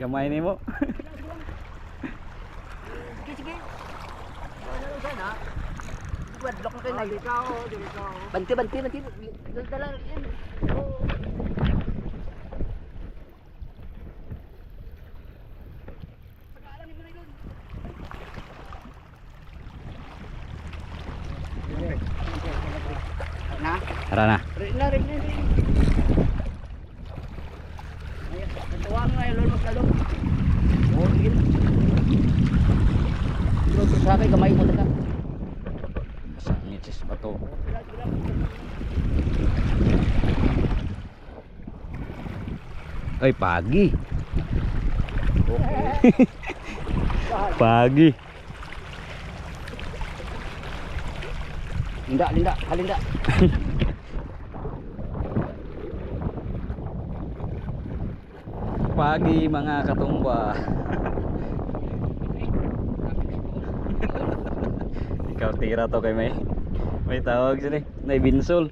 Gamay ni mo. Sige, sige. Ano sana? Wadlock na kayo na. Ako. Banti, banti, banti. Dala, yan. Tara na. Rin na, rin na, rin. Gamay mo talaga. Sa ngitsis pa to. Ay, pagi. pagi. Linda, linda, halinda. Pagi mga katumba. Ikaw tira to kay may may tawag sila eh. Nay binsol.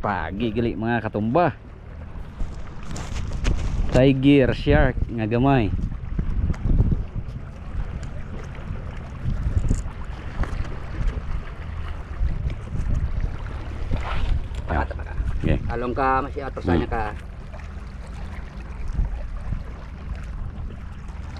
Pagi gali mga katumba. Tiger shark nga gamay. Along ka, masih atasanya ka.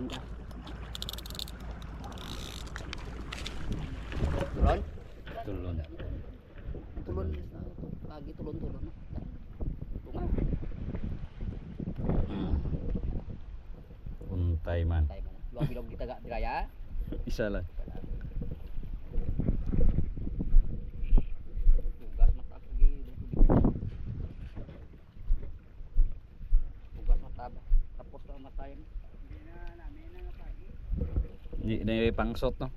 Anda. turun turun ya. turun Lagi turun, turun. Bunga. Hmm. Untay man. Man. Luang bilog kita gak diraya. tugas lang. tapos na yan. Di na yung pangsot no.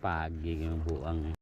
Pagi yung buang.